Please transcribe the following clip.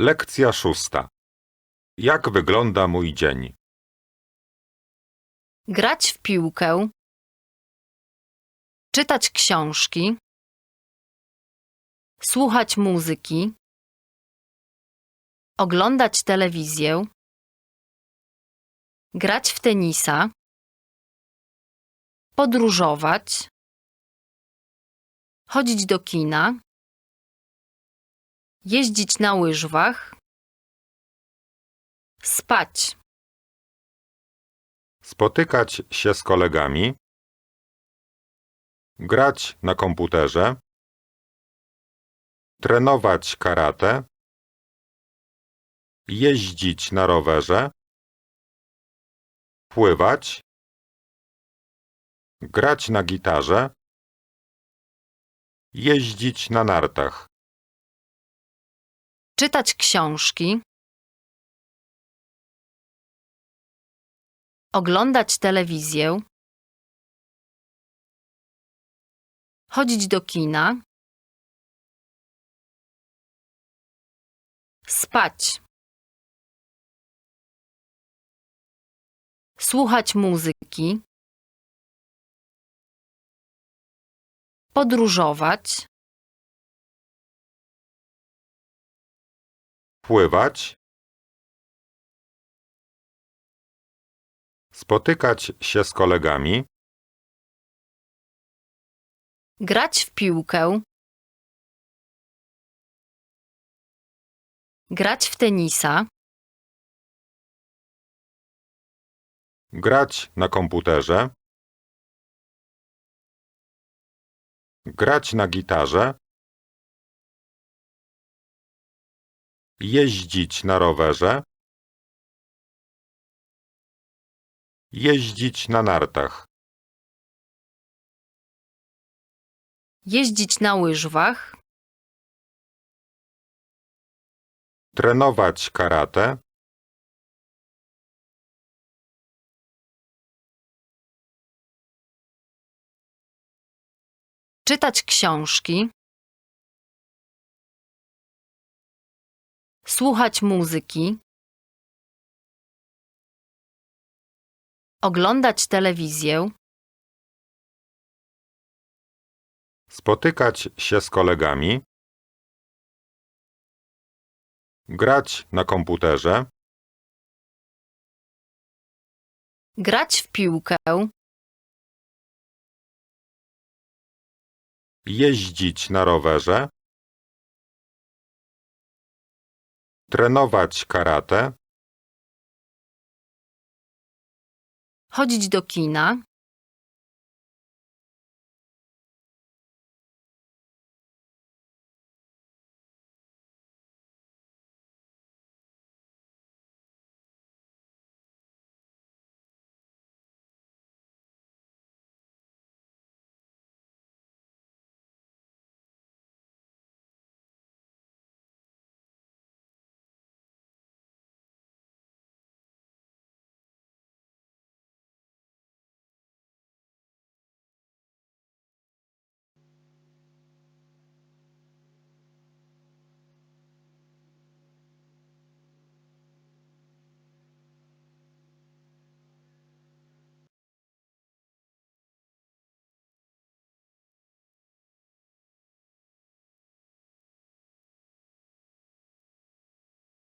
Lekcja szósta. Jak wygląda mój dzień? grać w piłkę, czytać książki, słuchać muzyki, oglądać telewizję, grać w tenisa, podróżować, chodzić do kina, jeździć na łyżwach, spać. Spotykać się z kolegami? Grać na komputerze? Trenować karate? Jeździć na rowerze? Pływać? Grać na gitarze? Jeździć na nartach? Czytać książki, oglądać telewizję, chodzić do kina, spać, słuchać muzyki, podróżować, Pływać? Spotykać się z kolegami? grać w piłkę, grać w tenisa, Grać na komputerze? Grać na gitarze? Jeździć na rowerze? Jeździć na nartach? jeździć na łyżwach, Trenować karate? czytać książki, słuchać muzyki, oglądać telewizję, Spotykać się z kolegami? Grać na komputerze? grać w piłkę, Jeździć na rowerze? Trenować karate? chodzić do kina,